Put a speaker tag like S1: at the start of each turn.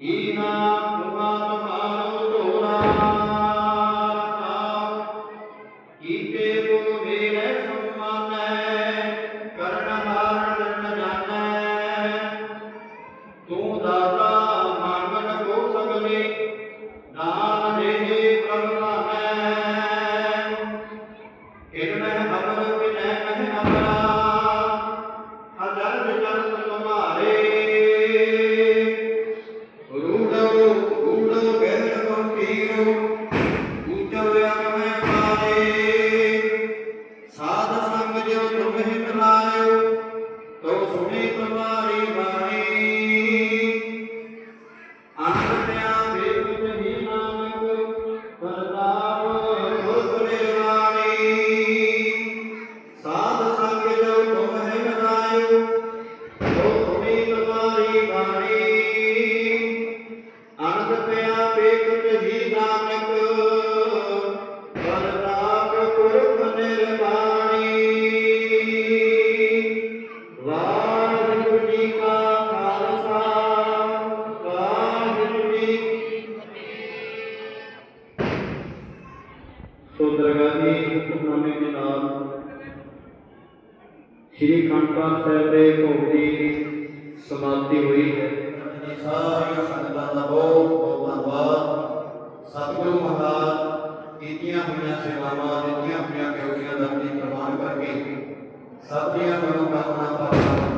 S1: Amen. ਗੁਰੂ ਹੁਕਮਨਾਮੇ ਦੇ ਨਾਲ ਸ੍ਰੀ ਅਖੰਡ ਸਾਹਿਬ ਦੇ ਭੋਗ ਦੀ ਸਮਾਪਤੀ ਹੋਈ ਹੈ।
S2: ਸਾਰੀਆਂ ਸੰਗਤਾਂ ਦਾ ਬਹੁਤ ਬਹੁਤ ਧੰਨਵਾਦ। ਸਤਿਗੁਰੂ ਮਹਾਰਾਜ, ਕੀਤੀਆਂ ਹੋਈਆਂ ਸੇਵਾਵਾਂ, ਦਿੱਤੀਆਂ ਹੋਈਆਂ ਕਿਰਤੀਆਂ ਦਾ ਵੀ ਕਰਕੇ ਸਭ ਦੀਆਂ ਮਨੋਕਾਮਨਾ ਭਾਵਨਾਵਾਂ